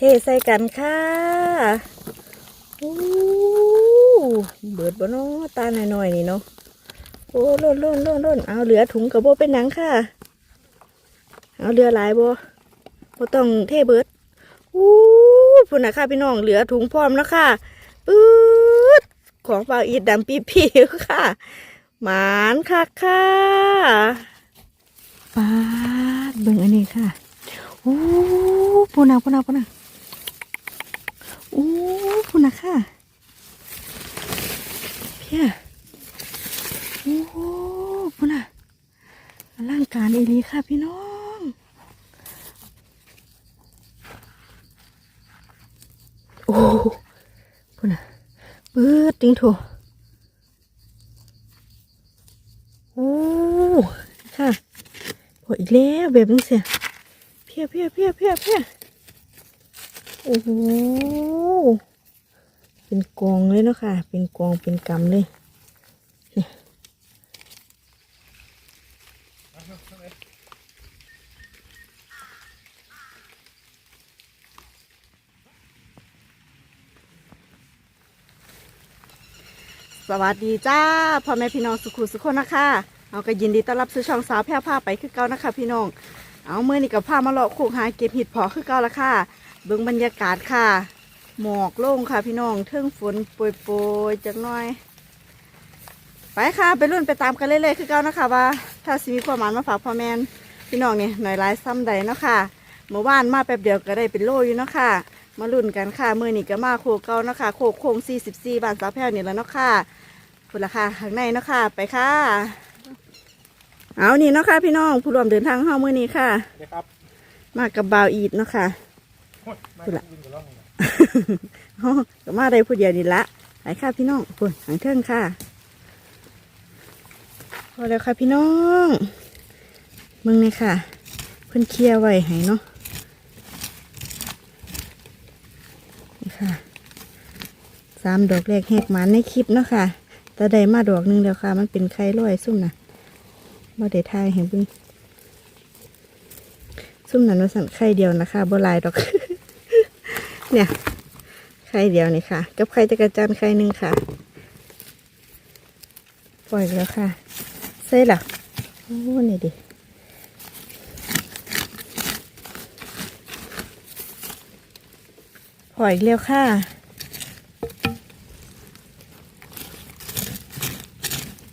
เทใส่กันค่ะโอ้เบิดบ่เนาะตาหน่อยๆนี่เนาะโอ้ล่นล่นล่นล่นเอาเหลือถุงกับโบเป็นหนังค่ะ เอาเรือหลายโบโบต้องเทเบิดอู้พุ่นนะค่ะพี่น้องเหลือถุงพร้อมแล้วค่ะปื๊ดของเปล่าอีดดำปีปีๆค่ะ หมานค่ะค่ะปาดเบิ่งอันนี้ค่ะอู้พุ่นนะพุ่นนะพุ่นนะ โอ้พุ่นะค่ะเพียโอ้โหพุ่นน่ะอลังการอีหลีค่ะพี่น้องโอ้โหพุ่นน่ะเบิดติงโถโอ้ค่ะพออีกแล้วแบบนี้เสียเพี้ยเพี้ยเพี้ยเพี้ยเพี้ย โอ้โหเป็นกองเลยเนาะค่ะ เป็นกองเป็นกำเลยสวัสดีจ้าพ่อแม่พี่น้องสุขุสุขคนนะคะเอาก็ยินดีต้อนรับสู่ช่องสาวแพร่ผ้าไปคือเก่านะคะ พี่น้องเอาเมื่อนี่กับผ้ามาเลาะโคกหาเก็บห็ดพอคือเก่าละค่ะ เบื้องบรรยากาศค่ะ หมอกโล่งค่ะพี่น้องเทิงฝนโปรยโปรยๆจักหน่อย ไปค่ะไปรุ่นไปตามกันเรื่อยๆคือเก่านะคะว่า ถ้าสิมีความหมายมาฝากพ่อแม่นพี่น้องเนี่ยหน่อยหลายซ้ำใดเนาะค่ะเมื่อวานมาแป๊บเดียวก็ได้เป็นโลอยู่เนาะค่ะ มารุ่นกันค่ะเมื่อนี่ก็มาโคกเก่าเนาะค่ะโคกโค้ง44บ้านสาวแพร่วนี่แหล้วเนาะค่ะพุ่นละค่ะข้างในเนาะค่ะ ไปค่ะ เอานี่เนาะค่ะพี่น้องผู้ร่วมเดินทางเฮามื้อนี้ค่ะนี่ครับมากับบ่าวอีดเนาะค่ะโอ้ยมา พูดละวิ่งกับร่องนี่นะเฮาก็มาได้ผู้เดียวนี่ละไปค่ะพี่น้องพุ่นทางเทิงค่ะพอแล้วค่ะพี่น้องมึงเลยค่ะ เพิ่นเคลียร์ไว้ให้เนาะนี่ค่ะสามดอกแรกแหกหมันในคลิปเนาะค่ะแต่ได้มาดอกหนึงแล้วค่ะ มันเป็นไข่ลอยซุ่มนะบ่ได้ทายเห็นเพิ่งซุ่มนั้นว่าสั่นไข่เดียวนะคะบ่ลายดอก เนี่ยไข่เดียวนี่ค่ะ กับไข่จักรจันทร์ไข่หนึ่งค่ะ ปล่อยแล้วค่ะใส่หลักโอ้นี่ดิปล่อยแล้วค่ะ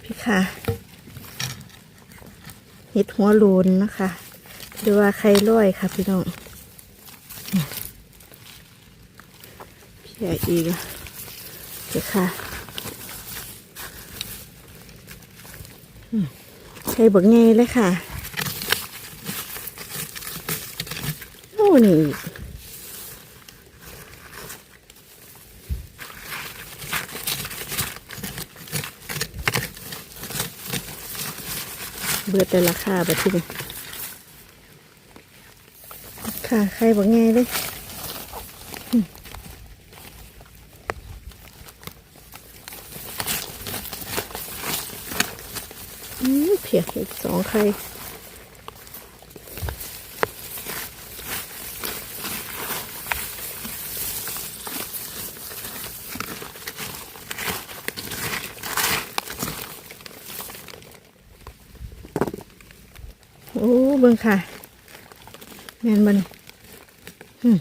พี่ค่ะเห็ดหัวโลนนะคะหรือว่าไข่ร้อยค่ะพี่น้อง เพียอีกเดี๋ยวค่ะใช้บักไงเลยค่ะ โอ้นี่เบิดแต่ราคาบัดทีนี้ค่ะ ใครบักไงเลย ขียกอีกสองไข่โอ้เบิ่งค่ะแมนบันอืม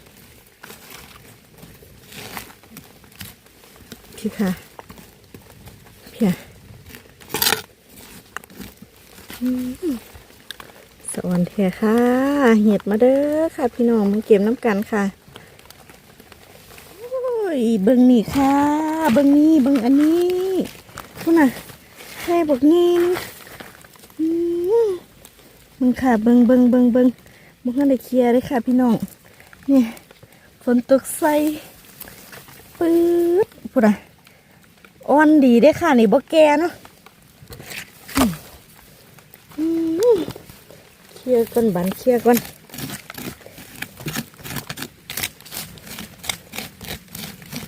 พี่ค่ะ เพีย สวัสดีค่ะ เห็ดมาเด้อค่ะ พี่น้องมาเก็บน้ำกันค่ะโอ้ยเบิ่งนี่ค่ะ เบิ่งนี่เบิ่งอันนี้พุ่นน่ะใช่บอกนี่มมึงค่ะ เบิ่งเบิ่งเบิ่งเบิ่งมึงกันได้เคลียร์เลยค่ะ พี่น้องนี่ฝนตกใส่ปื๊ดพุ่นน่ะอ่อนดีเด้ค่ะนี่บ่แกเนาะ อืมเคลียร์ก่อนบันเคลียร์ก่อน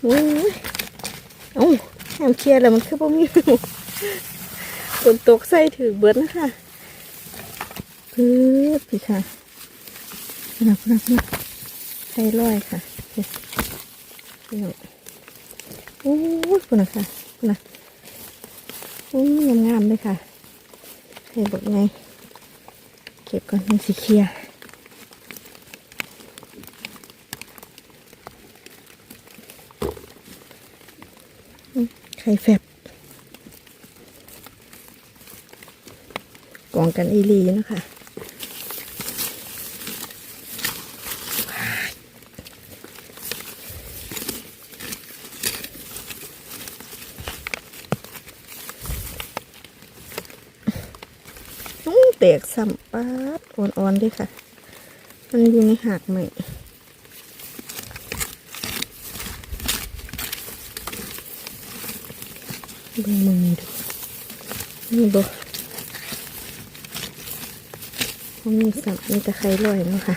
โอ้ยเอ้าแอมเคลียร์แล้วมันคือบ่มีฝนตกใส่ถือเบิดนะคะพื้นพี่ค่ะพนักพนักพนักใส่ร้อยค่ะพี่น้องโอ้ยคุณนะค่ะคุณนะโอ้ยงามๆเลยค่ะให้บอกไง เก็บก่อนมันสีเขียไข่แฟบกองกันอีลีนะคะ แตกสัมปัดอ่อนๆด้วยค่ะ มันอยู่ในหักใหม่เบิ่งมือดูนี่บ่มันมีสัมมีตะไคร้ลอยเนาะค่ะ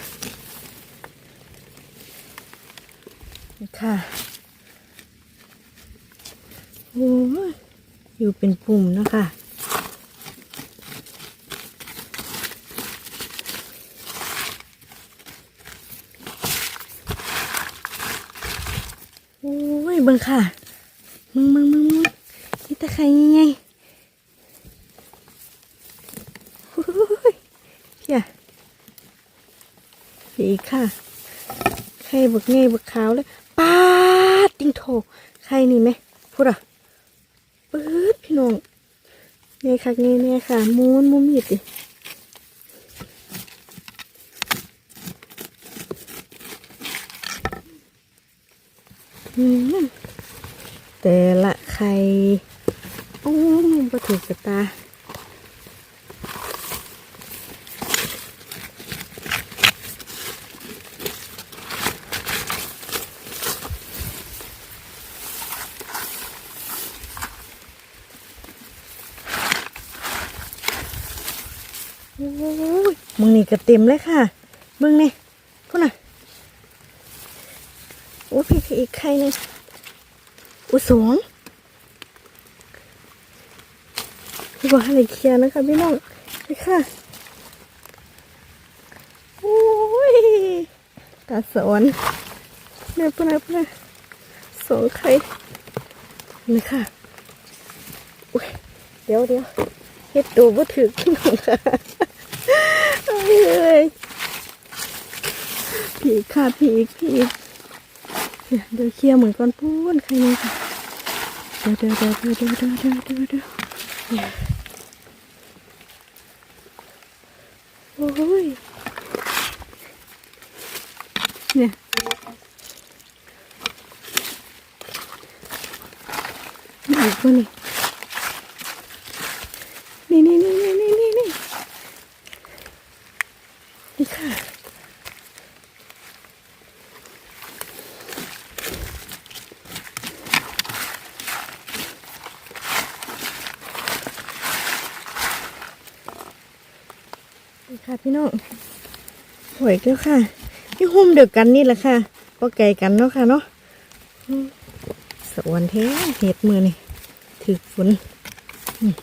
นี่ค่ะโอ้ยอยู่เป็นปุ่มเนาะค่ะ โอ้ย เบิ่งค่ะ มึงมึงมึงมึงนี่ตะไคร้ยังไงโอ้ยเพียพีค่ะ ไข่บักไงบักขาวเลยปาดติงโถไข่นี่ไหมพูดอะปื๊ดพี่น้องไงค่ะไงเนี่ยค่ะมูนมุมหยิบดิ อืม แต่ละไข่โอ้มันบ่ถูกกับตามึงนี่ก็เต็มเลยค่ะเบิ่งนี่พุ่นน่ะโอ้พี่อีกไข่นึง อุยสองพี่บอกให้เคลียร์นะคะพี่น้องนี่ค่ะโอ้ยตาสอนเนี่ยปุ่นนะปุ่นนะสองไข่นี่ค่ะอุ้ยเดี๋ยวเดี๋ยวเฮ็ดตัวบ่ถือพี่น้องค่ะเอาเลยผีค่ะผีผี เดี๋ยวเดี๋ยวเคลียร์เหมือนก้อนปูนใครเนี่ยค่ะเดี๋ยวเดี๋ยวเดี๋ยวเดี๋ยวเดี๋ยวเดี๋ยวเดี๋ยวเดี๋ยวโอ้ยเนี่ยอีกคนนี่นี่นี่นี่นี่นี่นี่นี่ค่ะ นี่ค่ะ พี่น้องหวยเจ้าค่ะที่หุ้มเดียวกันนี่แหละค่ะก็ไก่กันเนาะค่ะเนาะสวนแท้เห็ดมือนี่ถือฝนอืม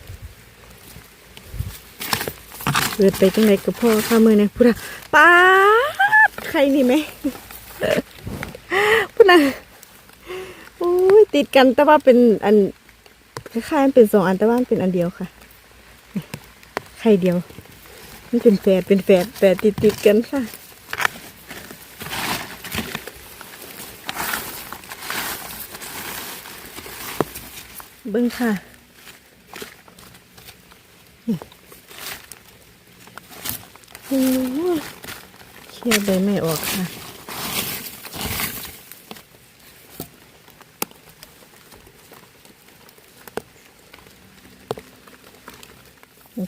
เกิดไปจังไรกับพ่อค่ะมือนี่พูดอะป้าใครนี่ไหมพูดนะโอ้ยติดกันแต่ว่าเป็นอันคล้ายๆมันเป็นสองอันแต่ว่ามันเป็นอันเดียวค่ะ ไข่เดียว นเป็นแฝดเป็นแฝดแฝดติดติดๆกันค่ะ เบิ้งค่ะนี่โอ้โหเคลียร์ใบไม้ออกค่ะ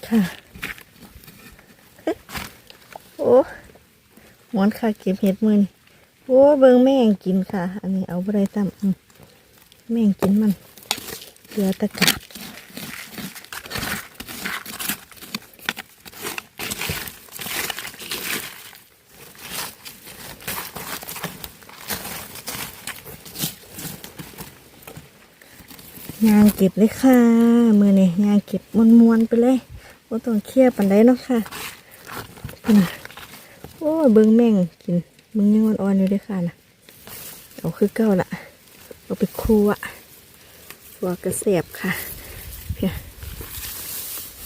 ค่ะ อ้หมอนค่ะเก็บเห็ดมือนี่โอ้เบิ่งแม่งกินค่ะ อันนี้เอาไปได้ซ้ำอืมแม่งกินมันเหลือตะกาบยางเก็บเลยค่ะมือนี่ยางเก็บมวนๆไปเลยว่าต้องเคลียร์ปันได้เนาะค่ะน่ะโอ้ย เบิ้งแม่งกินเบิ้งยังอ่อนๆอยู่ด้วยค่ะนะเอาคือเก้าละเอาไปครัวครัวกระเสียบค่ะเพีย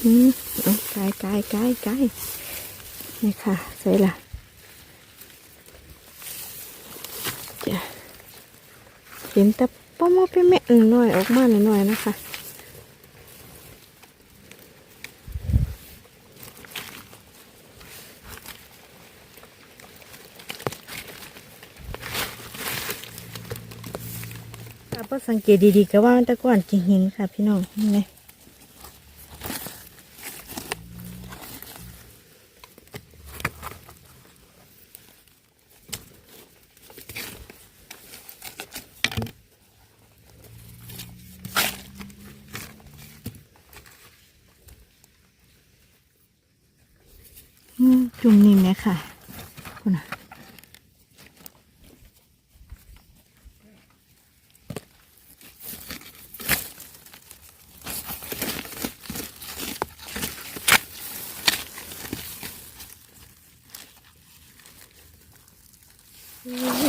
อืมเอากายกายกายกายนี่ค่ะใส่ละจ้ะเห็นแต่ป้อมอไปแม่หน่อยออกมาหน่อยๆนะคะ ถ้าพอ สังเกตดีๆก็ว่ามันแตะก่อนจริงหินค่ะพี่น้องนี่ไงอืมจุ่มนิ่มเลยค่ะคุณน่ะ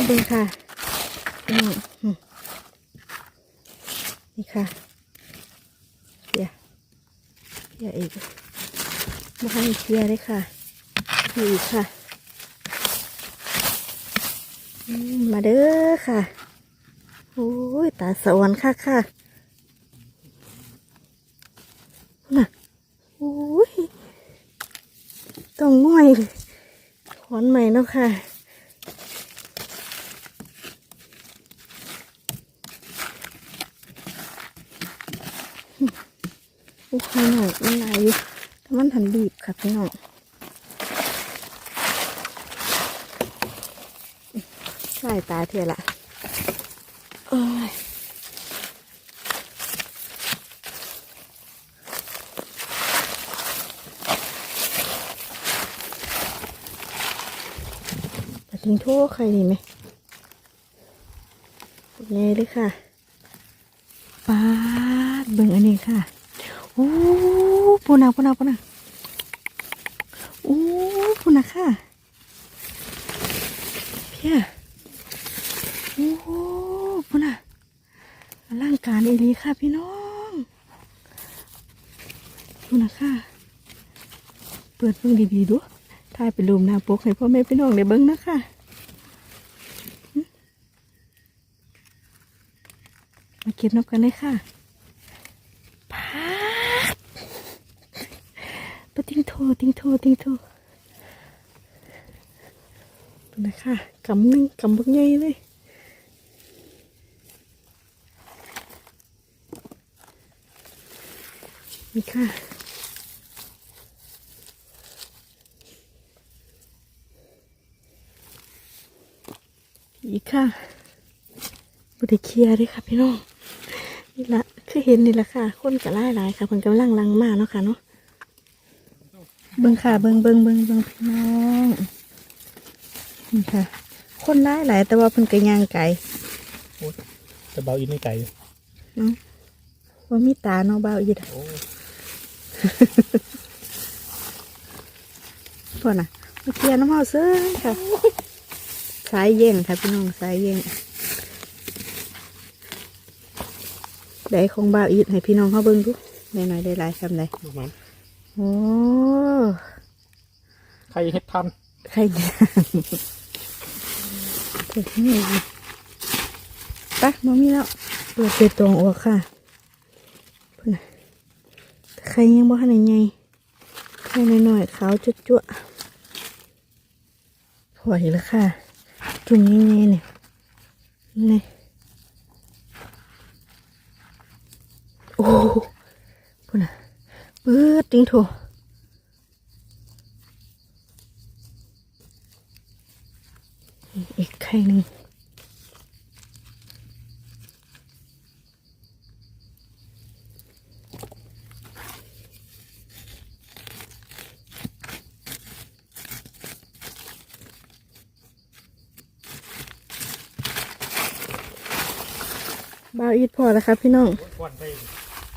นี่ดูค่ะอืมอืมนี่ค่ะเดี๋ยเดี๋ยอีกมาให้เคียร์เลยค่ะนี่อีกค่ะอืมมาเด้อค่ะ โอ้ย ตาสวรรค์ค่ะค่ะน่ะโอ้ยต้องง่อยขอนใหม่เนาะค่ะ โอ้ยหน่อย มันไหลอยู่แต่มันทันบีบค่ะพี่น้องใส่ตาเทียละโอ้ยปะทิ้งโทษใครดีไหมไงเลยค่ะปาดเบิ่งอันนี้ค่ะ ปูนาปูนาปูนาโอ้ปูนาค่ะเพียโอ้ปูนาอลังการอีหลีค่ะพี่น้องปูนาค่ะ เปิดเบิ่งดีๆดูถ่ายเป็นรูมหน้าปกให้พ่อแม่พี่น้องได้เบิ่งนะคะมาเก็บนกกันเลยค่ะ พาด ปติ้งโทติ้งโทติ้งโทดูนะคะกำหนึ่งกำบักใหญ่เลยนี่ค่ะอีกค่ะบุตรเคลียร์เลยค่ะพี่น้องนี่ละคือเห็นนี่ละค่ะ คนกระไล่หลายค่ะเพิ่นกำลังลังมากเนาะค่ะเนาะ บิ่งค่ะเบิ่งเบิ่งเบิ่งเบิ่งพี่น้องนี่ค่ะ คนไล่หลายแต่ว่าเพิ่นก็ย่างไกลจะเบาอินไม่ไกลอยู่เนาะว่ามีตาเนาะเบาอีดโอ้พ่อน่ะมาเคลียร์น้ำเฮาเซ้ยค่ะ สายเย่งค่ะพี่น้องสายเย่งได้ของเบาอีดให้พี่น้องเขาเบิ่งดูได้หน่อยได้หลายคำได้ลูกมัน โอ้ใครเฮ็ดทันใครย่างเก็บนี่ไปมมีแล้ว เปิดเปิดตรงออกค่ะใครยังบ่ทันได้ไงใครหน้อยๆขาวจุ๊จ๊พออีกแล้วค่ะ จุ่มยังไงเนี่ยนี่โอ้พุ่นน่ะ ปิดติ้งโถอีกไข่หนึ่งบาวอีดพอแล้วครับพี่น้องวันไป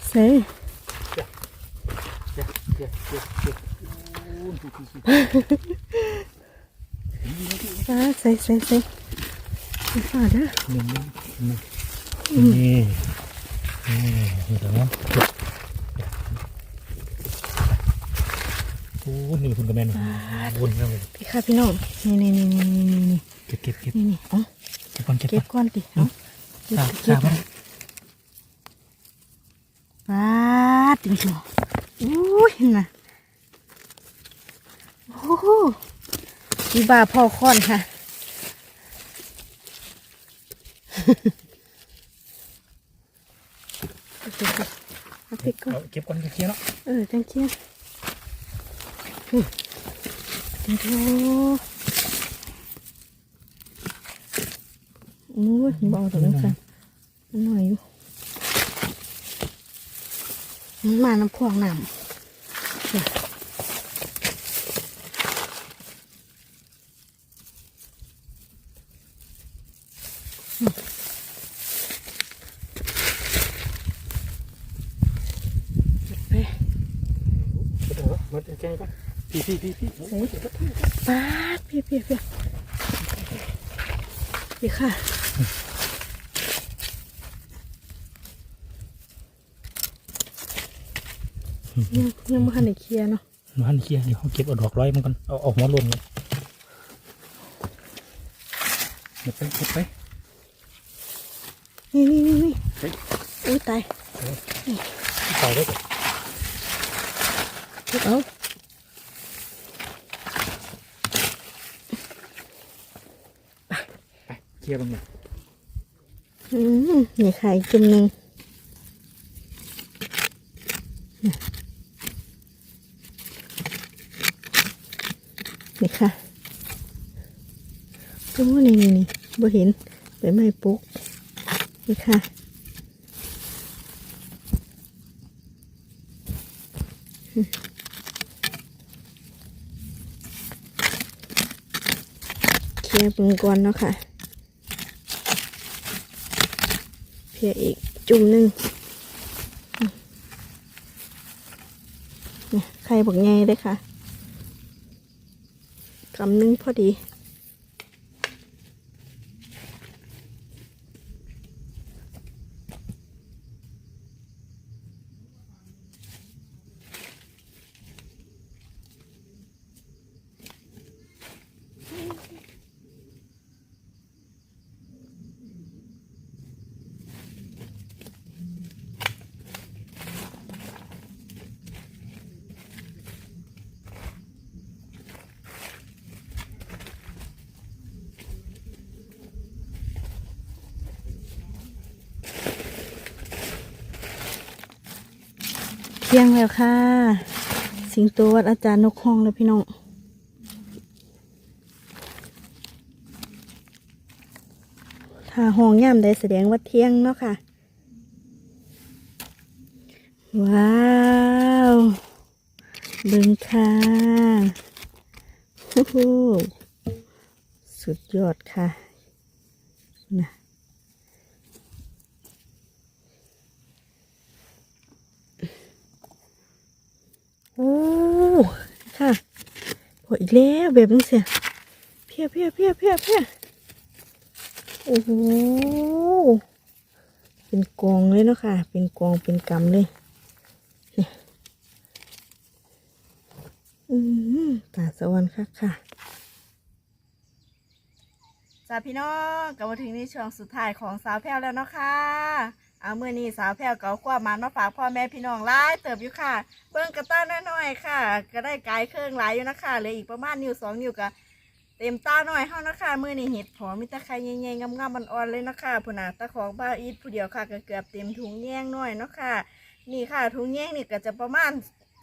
ใส่เจ็บเจ็บ เจ็บเจ็บเจ็บฟ้าใส่ใส่ใส่คุณฝ่าเด้อนี่นี่นี่นี่เดี๋ยวนะโอ้นี่คุณกระแมนวนแล้วเลยพี่ค่ะพี่น้องนี่นี่นี่นี่นี่นี่นี่เก็บเก็บเก็บนี่นี่เอ๋อเก็บก่อนเก็บเก็บก่อนก้อนติเอ้าเก็บตาเก็ตาบบ้างปาดจริงๆอุ้ยเห็นนะโอ้โหมี บาพอค้อนค่ะเก็บๆเอาพริกก่อนเอาเก็บก่อนเก็บเคลียร์เนาะเออจังเชียอืมเดี๋ยวดูโอ้ยเบาตัวนั้นค่ะมันหน่อยอยู่มันมาน้ำพวงน้ำเนี่ย ไป เดี๋ยวมาแจ้งก่อน พี่พี่พี่โอ้ยเดี๋ยวก็ปาดพียเพียเพียพี่ค่ะยังยังไม่ทันได้เคลียร์เนาะมาหันเคลียร์เดี๋ยวเขาเก็บเอาดอกร้อยมันก่อนเอาเอาหัวลนเลยเก็บไปเก็บไปนี่นี่นี่นี่เฮ้ยอุ้ยตายใส่ไว้ก่อนเก็บเอา ไปเค ลียร์บ้างเลยอืมนี่ค่จุ่มหนึ่งนี่ค่ะโอ้นี่นี่นี่บ่เห็นใบไม้ปุกนี่ค่ะเคลียร์บึงก่อนเนาะค่ะ เพียอีกจุ่มหนึ่งไข่บอกแง่เลยค่ะกำหนึงพอดี ที่ยงแล้วค่ะ สิงโตวัดอาจารย์นกห้องแล้วพี่น้องถ้าห้องย่ำได้แสดงว่าเที่ยงเนาะค่ะ ว้าวเบึงค่ะสุดยอดค่ะนะ โอ้ค่ะพออีกแล้วแบบนี้เสียเพียเพียเพียเพียเพียโอ้โหเป็นกองเลยเนาะค่ะ เป็นกองเป็นกำเลยเนี่ยอืมตาสวรรค์ค่ะค่ะจ้าพี่น้องก็มาถึงในช่วงสุดท้ายของสาวแพรวแล้วเนาะค่ะ เอาเมื่อนี้สาวแพรวก็เอาความมันมาฝากพ่อแม่พี่น้องหลายเติบอยู่ค่ะ เบิ้งกระต้าน้อยๆค่ะ ก็ได้กายเครื่องหลายอยู่นะคะเหลืออีกประมาณนิ้วสองนิ้วก็เต็มตาหน่อยเท่านะคะมือนี่เห็ดผอมีตะไคร้ใหญ่ๆงามๆมันอ่อนเลยนะคะผู้นาตะของบ้าอีทผู้เดียวค่ะก็เกือบเต็มถุงแย่งน้อยเนาะค่ะ นี่ค่ะถุงแย่งนี่ก็จะประมาณ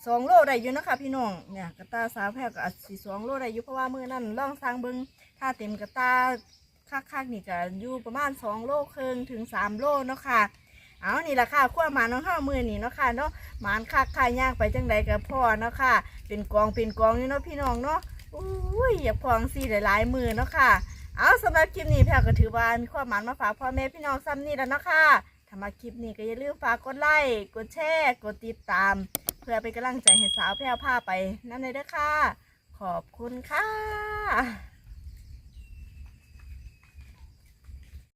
สองโลได้อยู่นะคะพี่น้องเนี่ยกระตาสาวแพรวก็อาจสิสองโลได้อยู่เพราะว่ามือนั่นล่องสร้างเบิ้งถ้าเต็มกระตาคักๆนี่ก็อยู่ประมาณสองโลครึ่งถึงสามโลเนาะค่ะ เอานี่แหละค่ะขั้วหมาน้องข้าวมือนี่เนาะค่ะเนาะหมานคักขายย่างไปจังใดกับพ่อเนาะค่ะ เป็นกองเป็นกองนี่เนาะพี่น้องเนาะอุ้ยอย่าพองสีหลายๆมือเนาะค่ะ เอาสำหรับคลิปนี้แพรก็ถือว่ามีความหมานมาฝากพ่อแม่พี่น้องซ้ำนี่แล้วเนาะค่ะถ้ามาคลิปนี้ก็อย่าลืมฝากกดไลค์กดแชร์กดติดตาม เพื่อเป็นกำลังใจให้สาวแพรวพาไปนั่นเลยเด้อค่ะ ขอบคุณค่ะ